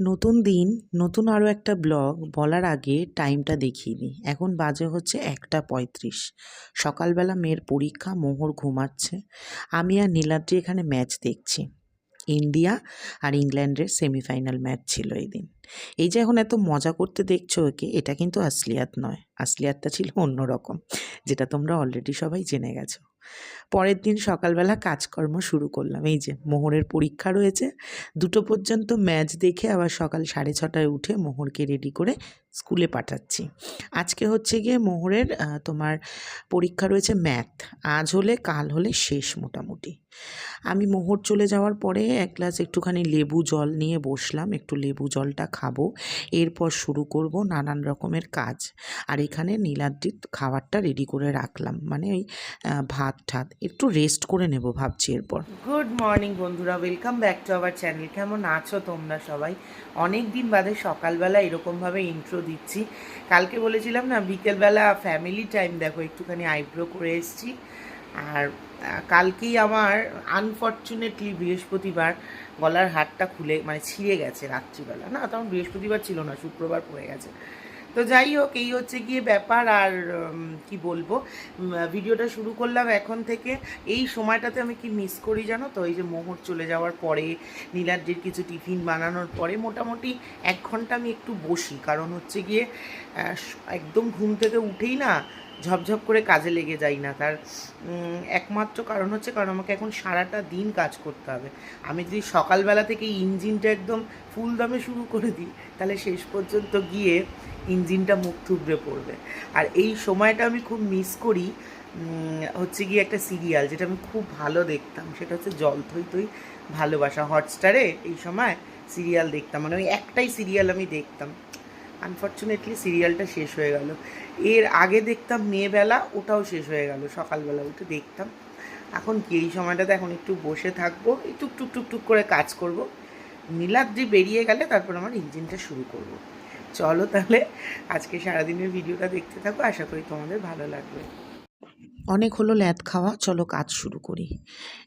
নতুন দিন, নতুন আরও একটা ব্লগ বলার আগে টাইমটা দেখিয়ে এখন বাজে হচ্ছে একটা পঁয়ত্রিশ। সকালবেলা মেয়ের পরীক্ষা, মোহর ঘুমাচ্ছে। আমি আর নীলাদ্রি এখানে ম্যাচ দেখছি। ইন্ডিয়া আর ইংল্যান্ডের সেমিফাইনাল ম্যাচ ছিল এই দিন এই যে এখন এত মজা করতে দেখছ ওকে এটা কিন্তু আসলিয়াত নয়। আসলিয়াতটা ছিল অন্যরকম যেটা তোমরা অলরেডি সবাই জেনে গেছো। পরের দিন সকালবেলা কাজকর্ম শুরু করলাম। এই যে মোহরের পরীক্ষা রয়েছে, দুটো পর্যন্ত ম্যাচ দেখে আবার সকাল সাড়ে ছটায় উঠে মোহরকে রেডি করে স্কুলে পাঠাচ্ছি। আজকে হচ্ছে গিয়ে মোহরের তোমার পরীক্ষা রয়েছে ম্যাথ আজ হলে কাল হলে শেষ মোটামুটি। আমি মোহর চলে যাওয়ার পরে এক গ্লাস একটুখানি লেবু জল নিয়ে বসলাম, একটু লেবু জলটা খাব। এরপর শুরু করব নানান রকমের কাজ। আর এখানে নীলাদ্রির খাবারটা রেডি করে রাখলাম। মানে ওই ভাত ঠাত। একটু রেস্ট করে নেব ভাবছি এরপর। গুড মর্নিং বন্ধুরা। Welcome back to our channel কেমন আছো তোমরা সবাই? অনেক দিন বাদে সকালবেলা এরকমভাবে ইন্ট্রো দিচ্ছি। কালকে বলেছিলাম না, বিকেলবেলা ফ্যামিলি টাইম দেখো একটুখানি আইব্রো করে এসেছি। আর কালকেই আমার আনফর্চুনেটলি বৃহস্পতিবার গলার হাটটা খুলে মানে ছিঁড়ে গেছে রাত্রিবেলা। না, তখন বৃহস্পতিবার ছিল না, শুক্রবার পড়ে গেছে। তো যাই হোক, এই হচ্ছে গিয়ে ব্যাপার আর কি বলব? ভিডিওটা শুরু করলাম এখন থেকে। এই সময়টাতে আমি কি মিস করি জানো তো? এই যে মোহর চলে যাওয়ার পরে, নীলাদ্রির কিছু টিফিন বানানোর পরে মোটামুটি এক ঘণ্টা আমি একটু বসি। কারণ হচ্ছে গিয়ে একদম ঘুম থেকে উঠেই না ঝপঝপ করে কাজে লেগে যাই না। তার একমাত্র কারণ হচ্ছে কারণ আমাকে এখন সারাটা দিন কাজ করতে হবে। আমি যদি সকালবেলা থেকে ইঞ্জিনটা একদম ফুল দমে শুরু করে দিই, তাহলে শেষ পর্যন্ত গিয়ে ইঞ্জিনটা মুখ থুবড়ে পড়বে। আর এই সময়টা আমি খুব মিস করি হচ্ছে গিয়ে একটা সিরিয়াল যেটা আমি খুব ভালো দেখতাম। সেটা হচ্ছে জল থই থই ভালোবাসা হটস্টারে এই সময় সিরিয়াল দেখতাম। মানে ওই একটাই সিরিয়াল আমি দেখতাম। আনফর্চুনেটলি সিরিয়ালটা শেষ হয়ে গেল। এর আগে দেখতাম মেয়েবেলা, ওটাও শেষ হয়ে গেল। সকালবেলা উঠে দেখতাম। এখন কি, এই সময়টাতে এখন একটু বসে থাকব এই টুক টুক টুক করে কাজ করব। নীলাদ্রি বেরিয়ে গেলে, তারপর আমার ইঞ্জিনটা শুরু করব। চলো তাহলে, আজকে সারাদিনের ভিডিওটা দেখতে থাকো। আশা করি তোমাদের ভালো লাগবে। অনেক হলো ল্যাদ খাওয়া, চলো কাজ শুরু করি।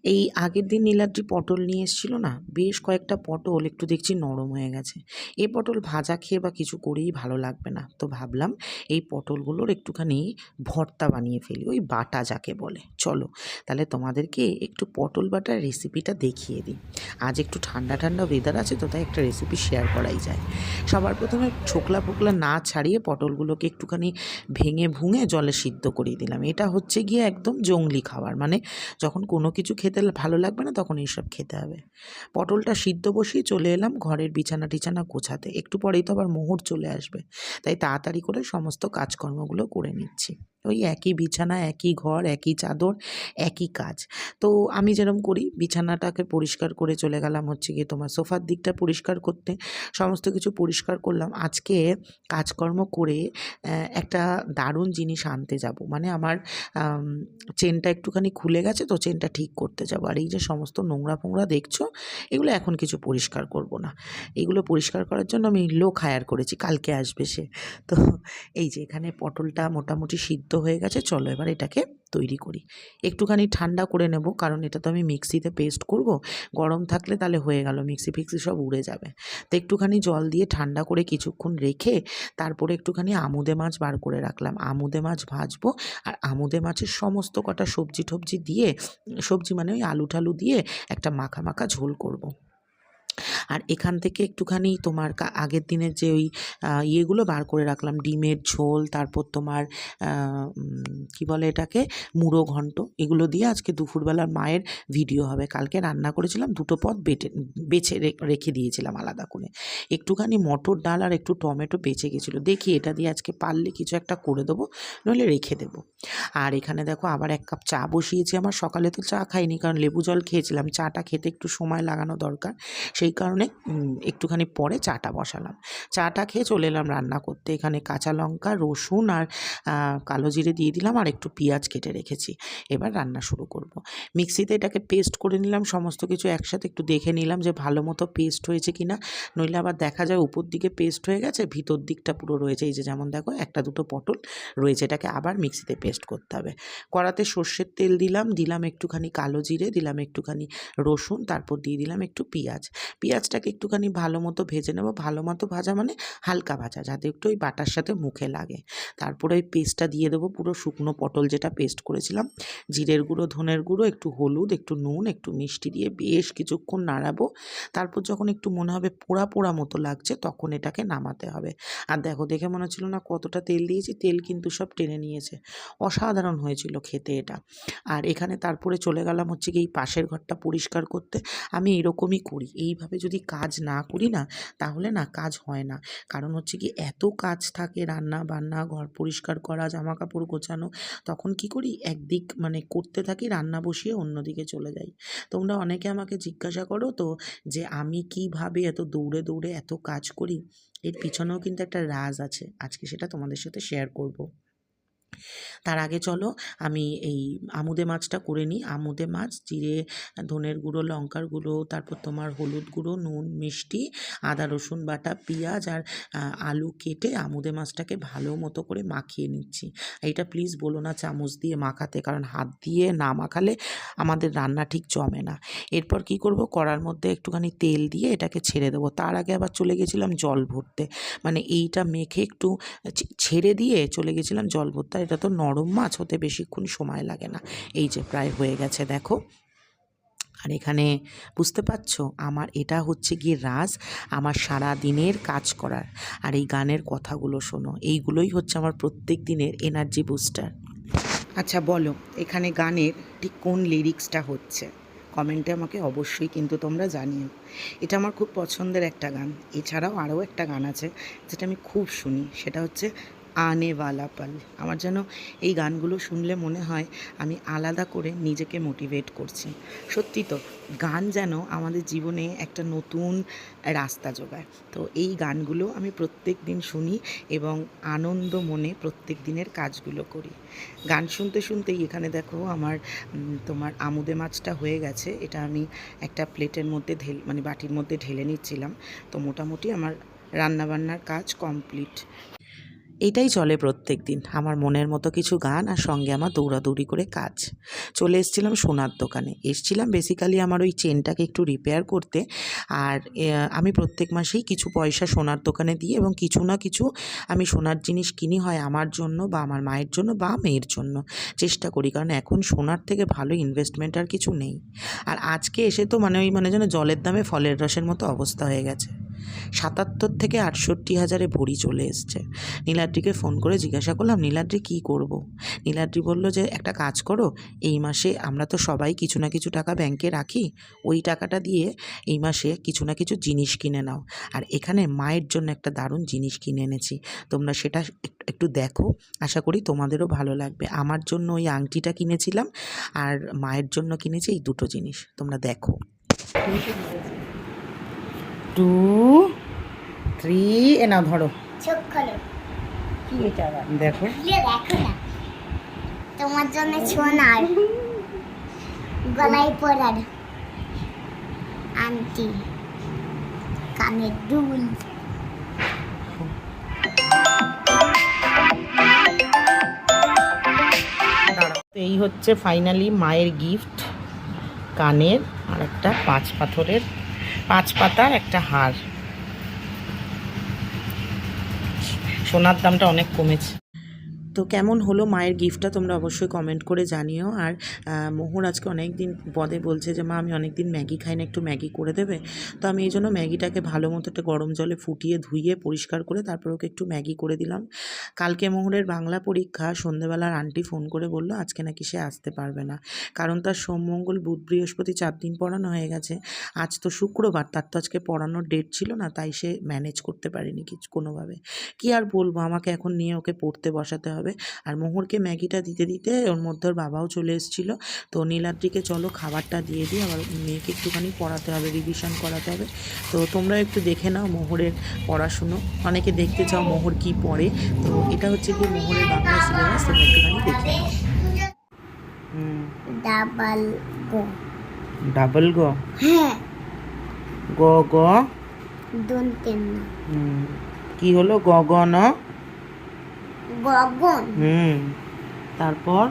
এই আগের দিন নীলাদ্রি পটল নিয়ে এসেছিল না, বেশ কয়েকটা পটল, একটু দেখছি নরম হয়ে গেছে। এই পটল ভাজা খেয়ে বা কিছু করেই ভালো লাগবে না। তো ভাবলাম এই পটলগুলোর একটুখানি ভর্তা বানিয়ে ফেলি, ওই বাটা যাকে বলে। চলো, তাহলে তোমাদেরকে একটু পটল বাটার রেসিপিটা দেখিয়ে দিই। আজ একটু ঠান্ডা ঠান্ডা ওয়েদার আছে তো, তাই একটা রেসিপি শেয়ার করাই যায়। সবার প্রথমে ছোকলা ফোকলা না ছাড়িয়ে পটলগুলোকে একটুখানি ভেঙে ভুঙে জলে সিদ্ধ করিয়ে দিলাম। এটা হচ্ছে গিয়ে একদম জঙ্গলি খাবার। মানে যখন কোনো কিছু খেতে ভালো লাগবে না, তখন এইসব খেতে হবে। পটলটা সিদ্ধ বসিয়ে চলে এলাম ঘরের বিছানা টিছানা গোছাতে। একটু পরেই তো আবার মোহর চলে আসবে। তাই তাড়াতাড়ি করে সমস্ত কাজকর্মগুলো করে নিচ্ছি। ওই একই বিছানা, একই ঘর, একই চাদর, একই কাজ। তো আমি যেরকম করি, বিছানাটাকে পরিষ্কার করে চলে গেলাম হচ্ছে গিয়ে তোমার সোফার দিকটা পরিষ্কার করতে। সমস্ত কিছু পরিষ্কার করলাম। আজকে কাজকর্ম করে একটা দারুণ জিনিস আনতে যাব। মানে আমার চেনটা একটুখানি খুলে গেছে তো চেনটা ঠিক করতে যাব। আর এই যে সমস্ত নোংরা ফোংরা দেখছ, এগুলো এখন কিছু পরিষ্কার করব না। এগুলো পরিষ্কার করার জন্য আমি লোক হায়ার করেছি। কালকে আসবে সে। তো এই যে এখানে পটলটা মোটামুটি সিদ্ধ হয়ে গেছে, চলো এবার এটাকে তৈরি করি। একটুখানি ঠান্ডা করে নেব, কারণ এটা তো আমি মিক্সিতে পেস্ট করব। গরম থাকলে তাহলে হয়ে গেল, মিক্সি ফিক্সি সব উড়ে যাবে। তো একটুখানি জল দিয়ে ঠান্ডা করে কিছুক্ষণ রেখে তারপরে একটুখানি আমুদে মাছ বার করে রাখলাম। আমুদে মাছ ভাজবো আর আমুদে মাছের সমস্ত কটা সবজি টবজি দিয়ে, সবজি মানে ওই আলু টালু দিয়ে একটা মাখা মাখা ঝোল করব। আর এখান থেকে একটুখানি তোমার আগের দিনের যে ওই ইয়েগুলো বার করে রাখলাম। ডিমের ঝোল, তারপর তোমার কি বলে এটাকে? মুড়ো ঘন্ট, এগুলো দিয়ে আজকে দুপুরবেলার মায়ের ভিডিও হবে। কালকে রান্না করেছিলাম, দুটো পদ বেটে, বেছে রেখে দিয়েছিলাম আলাদা করে। একটুখানি মটর ডাল আর একটু টমেটো বেঁচে গেছিল। দেখি এটা দিয়ে আজকে পারলে কিছু একটা করে দেবো, নইলে রেখে দেবো। আর এখানে দেখো আবার এক কাপ চা বসিয়েছি। আমার সকালে তো চা খাইনি, কারণ লেবু জল খেয়েছিলাম। চাটা খেতে একটু সময় লাগানো দরকার। সেই কারণে উম, একটুখানি পরে চাটা বসালাম। চাটা খেয়ে চলে এলাম রান্না করতে। এখানে কাঁচা লঙ্কা রসুন আর কালো জিরে দিয়ে দিলাম আর একটু পেঁয়াজ কেটে রেখেছি। এবার রান্না শুরু করব। মিক্সিতে এটাকে পেস্ট করে নিলাম সমস্ত কিছু একসাথে একটু দেখে নিলাম যে ভালো মতো পেস্ট হয়েছে কিনা। নইলে আবার দেখা যায় উপর দিকে পেস্ট হয়ে গেছে ভিতর দিকটা পুরো রয়েছে। এই যে যেমন দেখো একটা দুটো পটল রয়েছে এটাকে আবার মিক্সিতে পেস্ট করতে হবে। কড়াতে সর্ষের তেল দিলাম দিলাম একটুখানি কালো জিরে দিলাম একটুখানি রসুন তারপর দিয়ে দিলাম একটু পেঁয়াজ। পেঁয়াজ পেঁয়াজটাকে একটুখানি ভালো মতো ভেজে নেব। ভালো মতো ভাজা মানে হালকা ভাজা, যাতে একটু ওই বাটার সাথে মুখে লাগে। তারপরে ওই পেস্টটা দিয়ে দেবো পুরো শুকনো পটল যেটা পেস্ট করেছিলাম। জিরের গুঁড়ো, ধনের গুঁড়ো, একটু হলুদ, একটু নুন, একটু মিষ্টি দিয়ে বেশ কিছুক্ষণ নাড়াবো। তারপর যখন একটু মনে হবে পোড়া পোড়া মতো লাগছে, তখন এটাকে নামাতে হবে। আর দেখো, দেখে মনে হচ্ছিল না কতটা তেল দিয়েছি, তেল কিন্তু সব টেনে নিয়েছে। অসাধারণ হয়েছিল খেতে এটা। আর এখানে তারপরে চলে গেলাম হচ্ছে কি এই পাশের ঘরটা পরিষ্কার করতে। আমি এরকমই করি। এইভাবে যদি কাজ না করি না, তাহলে না কাজ হয় না। কারণ হচ্ছে কি, এত কাজ থাকে রান্না বান্না ঘর পরিষ্কার করা জামা কাপড় গোছানো, তখন কি করি, একদিক মানে করতে থাকি, রান্না বসিয়ে অন্যদিকে চলে যাই। তোমরা অনেকে আমাকে জিজ্ঞাসা করো তো, যে আমি কীভাবে এত দৌড়ে দৌড়ে এত কাজ করি? এর পিছনেও কিন্তু একটা রাজ আছে। আজকে সেটা তোমাদের সাথে শেয়ার করব। তার আগে চলো, আমি এই আমুদে মাছটা করে নিই। আমুদে মাছ, জিরে, ধনের গুঁড়ো, লঙ্কার গুঁড়ো, তারপর তোমার হলুদ গুঁড়ো, নুন, মিষ্টি, আদা, রসুন বাটা, পেঁয়াজ আর আলু কেটে আমুদে মাছটাকে ভালো মতো করে মাখিয়ে নিচ্ছি। এইটা প্লিজ বলো না চামচ দিয়ে মাখাতে, কারণ হাত দিয়ে না মাখালে আমাদের রান্না ঠিক জমে না। এরপর কি করব? কড়ার মধ্যে একটুখানি তেল দিয়ে এটাকে ছেড়ে দেবো। তার আগে আবার চলে গেছিলাম জল ভরতে। মানে এইটা মেখে একটু ছেড়ে দিয়ে চলে গেছিলাম জল ভরতে। এটা তো নরম মাছ, হতে বেশিক্ষণ সময় লাগে না। এই যে প্রায় হয়ে গেছে, দেখো। আর এখানে বুঝতে পারছ, আমার এটা হচ্ছে গিয়ে রাজ, আমার সারা দিনের কাজ করার। আর এই গানের কথাগুলো শোনো, এইগুলোই হচ্ছে আমার প্রত্যেক দিনের এনার্জি বুস্টার আচ্ছা বলো, এখানে গানের ঠিক কোন লিরিক্সটা হচ্ছে? কমেন্টে আমাকে অবশ্যই কিন্তু তোমরা জানিও। এটা আমার খুব পছন্দের একটা গান। এছাড়াও আরও একটা গান আছে, যেটা আমি খুব শুনি, সেটা হচ্ছে আনে পাল আমার যেন এই গানগুলো শুনলে মনে হয় আমি আলাদা করে নিজেকে মোটিভেট করছি। সত্যি তো, গান যেন আমাদের জীবনে একটা নতুন রাস্তা যোগায়। তো এই গানগুলো আমি প্রত্যেক দিন শুনি এবং আনন্দ মনে প্রত্যেক দিনের কাজগুলো করি। গান শুনতে শুনতেই এখানে দেখো আমার তোমার আমুদে মাছটা হয়ে গেছে। এটা আমি একটা প্লেটের মধ্যে ঢেল মানে বাটির মধ্যে ঢেলে নিচ্ছিলাম। তো মোটামুটি আমার রান্নাবান্নার কাজ কমপ্লিট। এটাই চলে প্রত্যেক দিন। আমার মনের মতো কিছু গান আর সঙ্গে আমার দৌড়াদৌড়ি করে কাজ। চলে এসেছিলাম সোনার দোকানে। এসছিলাম বেসিক্যালি আমার ওই চেনটাকে একটু রিপেয়ার করতে আর আমি প্রত্যেক মাসেই কিছু পয়সা সোনার দোকানে দিই এবং কিছু না কিছু আমি সোনার জিনিস কিনি হয় আমার জন্য বা আমার মায়ের জন্য বা মেয়ের জন্য চেষ্টা করি। কারণ এখন সোনার থেকে ভালো ইনভেস্টমেন্ট আর কিছু নেই। আর আজকে এসে তো মানে ওই মানে যেন জলের দামে ফলের রসের মতো অবস্থা হয়ে গেছে। সাতাত্তর থেকে আটষট্টি হাজারে ভরি চলে এসছে। নীলাদ্রিকে ফোন করে জিজ্ঞাসা করলাম, নীলাদ্রি, কী করব। নীলাদ্রি বলল যে, একটা কাজ করো, এই মাসে আমরা তো সবাই কিছু না কিছু টাকা ব্যাংকে রাখি, ওই টাকাটা দিয়ে এই মাসে কিছু না কিছু জিনিস কিনে নাও। আর এখানে মায়ের জন্য একটা দারুণ জিনিস কিনে এনেছি। তোমরা সেটা একটু দেখো, আশা করি তোমাদেরও ভালো লাগবে। আমার জন্য ওই আংটিটা কিনেছিলাম, আর মায়ের জন্য কিনেছি এই দুটো জিনিস, তোমরা দেখো। টু থ্রি এ ধরো। দেখো। তোমার জন্য সোনার। গলায় পরার আন্টি কানের দুল। এই হচ্ছে ফাইনালি মায়ের গিফট কানের আর একটা পাঁচ পাথরের পাঁচ পাতার একটা হার সোনার দামটা অনেক কমেছে। তো কেমন হলো মায়ের গিফটটা তোমরা অবশ্যই কমেন্ট করে জানিও। আর মোহর আজকে অনেক দিন পদে বলছে যে, মা, আমি অনেক দিন ম্যাগি খাই না, একটু ম্যাগি করে দেবে? তো আমি এই জন্য ম্যাগিটাকে ভালো মতো একটা গরম জলে ফুটিয়ে ধুইয়ে পরিষ্কার করে তারপর ওকে একটু ম্যাগি করে দিলাম। কালকে মোহরের বাংলা পরীক্ষা, সন্ধেবেলার আন্টি ফোন করে বলল, আজকে নাকি সে আসতে পারবে না। কারণ তার সোম, মঙ্গল, বুধ, বৃহস্পতি চার দিন পড়ানো হয়ে গেছে। আজ তো শুক্রবার, তার তো আজকে পড়ানোর ডেট ছিল না, তাই সে ম্যানেজ করতে পারেনি কিছু কোনোভাবে। কি আর বলব, আমাকে এখন নিয়ে ওকে পড়তে বসাতে হবে। আর মোহরকে ম্যাগিটা দিতে দিতে ওর মধ্যে ওর বাবাও চলে এসেছিল। তো নীলাদ্রিকে চলো খাবারটা দিয়ে দিই। আবার মেয়েকে একটুখানি পড়াতে হবে রিভিশন করাতে হবে। তো তোমরা একটু দেখে নাও মোহরের পড়াশুনো। অনেকে দেখতে চাও মোহর কি পড়ে। তো এটা হচ্ছে কি মোহরের বাংলা সিলেবাস তোমরা একটুখানি দেখে নাও। হুম। ডাবল গো। ডাবল গ? হ্যাঁ। গ গ? দন্তেন হুম। কি হলো? গ গ ন? গগন হুম তারপর?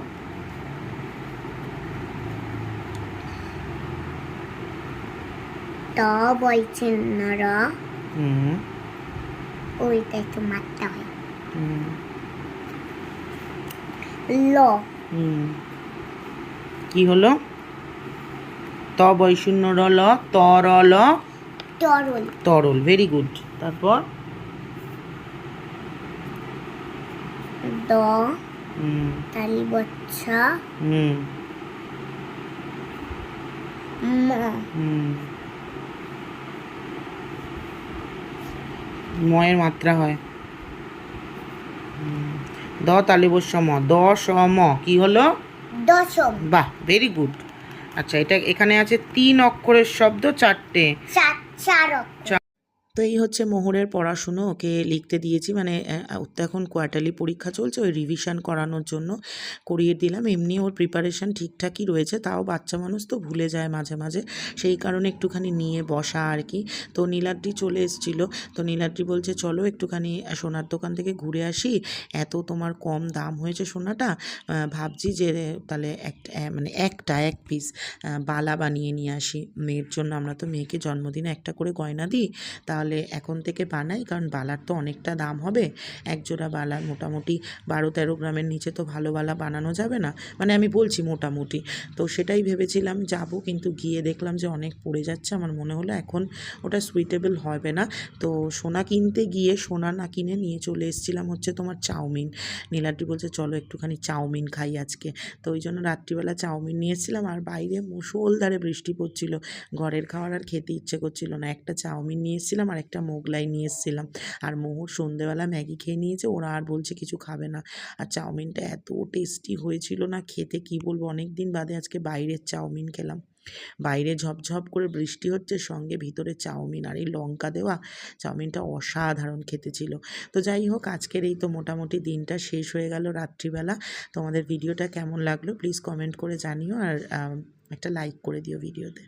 ত বলছেন র হুম। ওইটা একটু মারতে হয়। হুম। ল। হুম। কি হলো? ত বৈশূন্য র ল ত র ল তরল। তরল ভেরি গুড তারপর? দ তালি বচ্চা। হুম। ম। ময়ের মাত্রা হয়। দ তালিবস্য ম। দ স ম। কি হলো? দশম বাহ ভেরি গুড আচ্ছা এটা এখানে আছে তিন অক্ষরের শব্দ চারটে। চার চার। তো এই হচ্ছে মোহরের পড়াশুনো ওকে লিখতে দিয়েছি। মানে তো এখন কোয়ার্টারলি পরীক্ষা চলছে ওই রিভিশন করানোর জন্য করিয়ে দিলাম। এমনি ওর প্রিপারেশন ঠিকঠাকই রয়েছে তাও বাচ্চা মানুষ তো ভুলে যায় মাঝে মাঝে। সেই কারণে একটুখানি নিয়ে বসা আর কি। তো নীলাদ্রি চলে এসেছিল তো নীলাদ্রি বলছে চলো একটুখানি সোনার দোকান থেকে ঘুরে আসি। এত তোমার কম দাম হয়েছে সোনাটা ভাবছি যে তাহলে আহ, মানে একটা এক পিস বালা বানিয়ে নিয়ে আসি। মেয়ের জন্য আমরা তো মেয়েকে জন্মদিনে একটা করে গয়না দিই তাহলে এখন থেকে বানাই, কারণ বালার তো অনেকটা দাম হবে। এক জোড়া বালার মোটামুটি বারো তেরো গ্রামের নিচে তো ভালো বালা বানানো যাবে না। মানে আমি বলছি মোটামুটি। তো সেটাই ভেবেছিলাম, যাব কিন্তু গিয়ে দেখলাম যে অনেক পড়ে যাচ্ছে। আমার মনে হলো এখন ওটা সুইটেবল হবে না। তো সোনা কিনতে গিয়ে সোনা না কিনে নিয়ে চলে এসেছিলাম হচ্ছে তোমার চাউমিন। নীলাদ্রি বলছে, চলো একটুখানি চাউমিন খাই আজকে। তো ওই জন্য রাত্রিবেলা চাউমিন নিয়ে এসেছিলাম, আর বাইরে মুষলধারে বৃষ্টি পড়ছিল। ঘরের খাওয়ার আর খেতে ইচ্ছে করছিল না। একটা চাউমিন নিয়ে এসেছিলাম আর একটা মোগলাই নিয়ে এসেছিলাম। আর মোহর সন্ধেবেলা ম্যাগি খেয়ে নিয়েছে, ওরা আর বলছে কিছু খাবে না। আর চাউমিনটা এত টেস্টি হয়েছিল না, খেতে কি বলব? অনেক দিন বাদে আজকে বাইরের চাউমিন খেলাম। বাইরে ঝপঝপ করে বৃষ্টি হচ্ছে, সঙ্গে ভিতরে চাউমিন আর এই লঙ্কা দেওয়া, চাউমিনটা অসাধারণ খেতে ছিল। তো যাই হোক, আজকের এই তো মোটামুটি দিনটা শেষ হয়ে গেল রাত্রিবেলা। তোমাদের ভিডিওটা কেমন লাগল? প্লিজ কমেন্ট করে জানিও আর একটা লাইক করে দিও ভিডিওতে